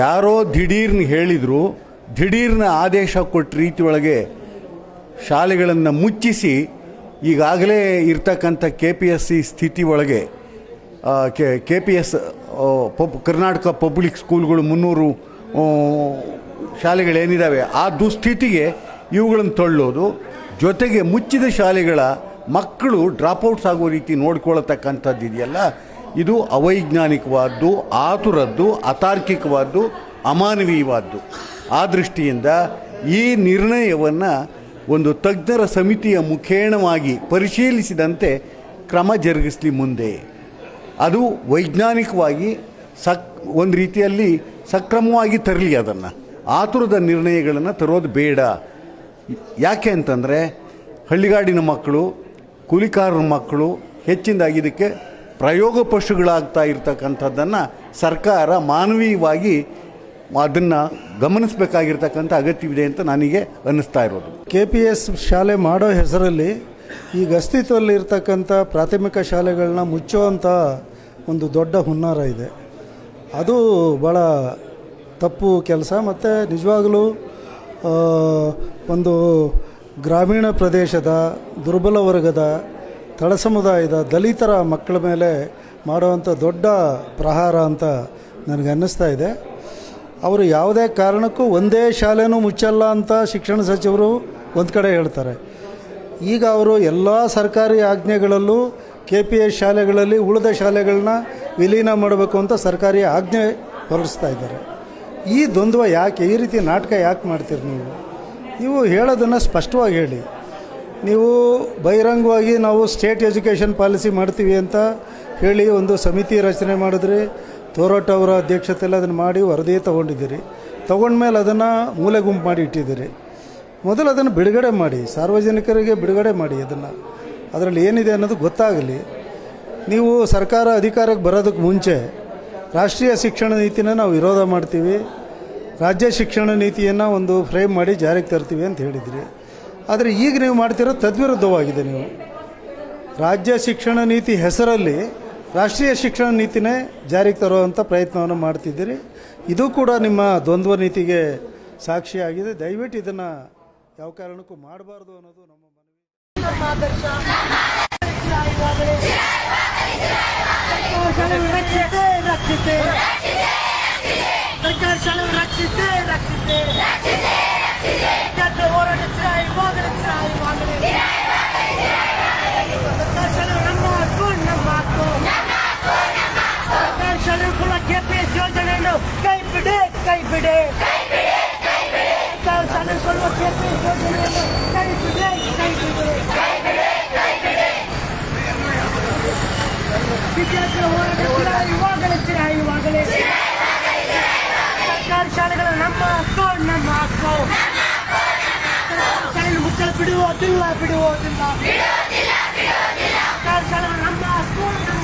ಯಾರೋ ದಿಢೀರ್ನ ಹೇಳಿದರು, ದಿಢೀರ್ನ ಆದೇಶ ಕೊಟ್ಟ ರೀತಿ ಶಾಲೆಗಳನ್ನು ಮುಚ್ಚಿಸಿ, ಈಗಾಗಲೇ ಇರ್ತಕ್ಕಂಥ ಕೆ ಪಿ ಎಸ್ ಸಿ ಸ್ಥಿತಿ ಒಳಗೆ ಕೆ ಕೆ ಪಿ ಎಸ್ ಪಬ್, ಕರ್ನಾಟಕ ಪಬ್ಲಿಕ್ ಸ್ಕೂಲ್ಗಳು ಮುನ್ನೂರು ಶಾಲೆಗಳೇನಿದ್ದಾವೆ ಆ ದುಸ್ಥಿತಿಗೆ ಇವುಗಳನ್ನು ತಳ್ಳೋದು, ಜೊತೆಗೆ ಮುಚ್ಚಿದ ಶಾಲೆಗಳ ಮಕ್ಕಳು ಡ್ರಾಪ್ಔಟ್ಸ್ ಆಗೋ ರೀತಿ ನೋಡ್ಕೊಳ್ತಕ್ಕಂಥದ್ದು ಇದೆಯಲ್ಲ ಇದು ಅವೈಜ್ಞಾನಿಕವಾದ್ದು, ಆತುರದ್ದು, ಅತಾರ್ಕಿಕವಾದ್ದು, ಅಮಾನವೀಯವಾದ್ದು. ಆ ದೃಷ್ಟಿಯಿಂದ ಈ ನಿರ್ಣಯವನ್ನು ಒಂದು ತಜ್ಞರ ಸಮಿತಿಯ ಮುಖೇಣವಾಗಿ ಪರಿಶೀಲಿಸಿದಂತೆ ಕ್ರಮ ಜರುಗಿಸಲಿ ಮುಂದೆ. ಅದು ವೈಜ್ಞಾನಿಕವಾಗಿ ಸಕ್, ಒಂದು ರೀತಿಯಲ್ಲಿ ಸಕ್ರಮವಾಗಿ ತರಲಿ ಅದನ್ನು. ಆತುರದ ನಿರ್ಣಯಗಳನ್ನು ತರೋದು ಬೇಡ. ಯಾಕೆ ಅಂತಂದರೆ ಹಳ್ಳಿಗಾಡಿನ ಮಕ್ಕಳು, ಕೂಲಿಕಾರರ ಮಕ್ಕಳು ಹೆಚ್ಚಿನದಾಗಿ ಇದಕ್ಕೆ ಪ್ರಯೋಗ ಪಶುಗಳಾಗ್ತಾ ಇರ್ತಕ್ಕಂಥದ್ದನ್ನು ಸರ್ಕಾರ ಮಾನವೀಯವಾಗಿ ಅದನ್ನು ಗಮನಿಸಬೇಕಾಗಿರ್ತಕ್ಕಂಥ ಅಗತ್ಯವಿದೆ ಅಂತ ನನಗೆ ಅನ್ನಿಸ್ತಾ ಇರೋದು. ಕೆ ಪಿ ಎಸ್ ಶಾಲೆ ಮಾಡೋ ಹೆಸರಲ್ಲಿ ಈಗ ಅಸ್ತಿತ್ವದಲ್ಲಿ ಇರ್ತಕ್ಕಂಥ ಪ್ರಾಥಮಿಕ ಶಾಲೆಗಳನ್ನ ಮುಚ್ಚುವಂಥ ಒಂದು ದೊಡ್ಡ ಹುನ್ನಾರ ಇದೆ. ಅದು ಭಾಳ ತಪ್ಪು ಕೆಲಸ ಮತ್ತು ನಿಜವಾಗಲೂ ಒಂದು ಗ್ರಾಮೀಣ ಪ್ರದೇಶದ ದುರ್ಬಲ ವರ್ಗದ ತಳ ಸಮುದಾಯದ ದಲಿತರ ಮಕ್ಕಳ ಮೇಲೆ ಮಾಡುವಂಥ ದೊಡ್ಡ ಪ್ರಹಾರ ಅಂತ ನನಗೆ ಅನ್ನಿಸ್ತಾ ಇದೆ. ಅವರು ಯಾವುದೇ ಕಾರಣಕ್ಕೂ ಒಂದೇ ಶಾಲೆನೂ ಮುಚ್ಚಲ್ಲ ಅಂತ ಶಿಕ್ಷಣ ಸಚಿವರು ಒಂದು ಕಡೆ ಹೇಳ್ತಾರೆ. ಈಗ ಅವರು ಎಲ್ಲ ಸರ್ಕಾರಿ ಆಜ್ಞೆಗಳಲ್ಲೂ ಕೆ ಪಿ ಎಸ್ ಶಾಲೆಗಳಲ್ಲಿ ಉಳಿದ ಶಾಲೆಗಳನ್ನ ವಿಲೀನ ಮಾಡಬೇಕು ಅಂತ ಸರ್ಕಾರಿ ಆಜ್ಞೆ ಹೊರಡಿಸ್ತಾ ಇದ್ದಾರೆ. ಈ ದ್ವಂದ್ವ ಯಾಕೆ, ಈ ರೀತಿ ನಾಟಕ ಯಾಕೆ ಮಾಡ್ತೀರಿ ನೀವು? ನೀವು ಹೇಳೋದನ್ನು ಸ್ಪಷ್ಟವಾಗಿ ಹೇಳಿ. ನೀವು ಬಹಿರಂಗವಾಗಿ ನಾವು ಸ್ಟೇಟ್ ಎಜುಕೇಷನ್ ಪಾಲಿಸಿ ಮಾಡ್ತೀವಿ ಅಂತ ಹೇಳಿ ಒಂದು ಸಮಿತಿ ರಚನೆ ಮಾಡಿದ್ರಿ. ತೋರಾಟ ಅವರ ಅಧ್ಯಕ್ಷತೆಯಲ್ಲಿ ಅದನ್ನು ಮಾಡಿ ವರದಿ ತೊಗೊಂಡಿದ್ದೀರಿ. ತೊಗೊಂಡ್ಮೇಲೆ ಅದನ್ನು ಮೂಲೆ ಗುಂಪು ಮಾಡಿ ಇಟ್ಟಿದ್ದೀರಿ. ಮೊದಲು ಅದನ್ನು ಬಿಡುಗಡೆ ಮಾಡಿ, ಸಾರ್ವಜನಿಕರಿಗೆ ಬಿಡುಗಡೆ ಮಾಡಿ ಅದನ್ನು. ಅದರಲ್ಲಿ ಏನಿದೆ ಅನ್ನೋದು ಗೊತ್ತಾಗಲಿ. ನೀವು ಸರ್ಕಾರ ಅಧಿಕಾರಕ್ಕೆ ಬರೋದಕ್ಕೆ ಮುಂಚೆ ರಾಷ್ಟ್ರೀಯ ಶಿಕ್ಷಣ ನೀತಿನ ನಾವು ವಿರೋಧ ಮಾಡ್ತೀವಿ. ರಾಜ್ಯ ಶಿಕ್ಷಣ ನೀತಿಯನ್ನು ಒಂದು ಫ್ರೇಮ್ ಮಾಡಿ ಜಾರಿಗೆ ತರ್ತೀವಿ ಅಂತ ಹೇಳಿದ್ರಿ. ಆದರೆ ಈಗ ನೀವು ಮಾಡ್ತಿರೋ ತದ್ವಿರುದ್ಧವಾಗಿದೆ ನೀವು ರಾಜ್ಯ ಶಿಕ್ಷಣ ನೀತಿ ಹೆಸರಲ್ಲಿ ರಾಷ್ಟ್ರೀಯ ಶಿಕ್ಷಣ ನೀತಿನೇ ಜಾರಿಗೆ ತರುವಂಥ ಪ್ರಯತ್ನವನ್ನು ಮಾಡ್ತಿದ್ದೀರಿ ಇದು ಕೂಡ ನಿಮ್ಮ ದ್ವಂದ್ವ ನೀತಿಗೆ ಸಾಕ್ಷಿಯಾಗಿದೆ ದಯವಿಟ್ಟು ಇದನ್ನು ಯಾವ ಕಾರಣಕ್ಕೂ ಮಾಡಬಾರ್ದು ಅನ್ನೋದು ನಮ್ಮ ಮನವಿ ರಕ್ಷಿಸೇ ರಕ್ಷಿಸೇ ಸರ್ಕಾರ ಶಾಲೆ ರಕ್ಷಿಸೇ ರಕ್ಷಿಸೇ ವಿದ್ಯಾರ್ಥಿ ಹೋರಾಟ ಇವಾಗಲೇ ಇವಾಗಲೇ ಸರ್ಕಾರ ಶಾಲೆ ನಮ್ಮ ಹಕ್ಕು ನಮ್ಮ ಹಕ್ಕು ಸರ್ಕಾರ ಶಾಲೆ ಕೂಡ ಕೆಪಿಎಸ್ ಯೋಜನೆಯನ್ನು ಕೈ ಬಿಡೆ ಕೈ ಬಿಡೆ ಸರ್ಕಾರ ಶಾಲೆ ಕೊಡುವ ಕೆಪಿಎಸ್ ಯೋಜನೆಯನ್ನು ಕೈ ಬಿಡೆ ಬಿಡುವುದಿಲ್ಲ ಬಿಡುವುದಿಲ್ಲ ಸರ್ಕಾರ ನಮ್ಮ ಸ್ಕೂಲ್ ನಮ್ಮ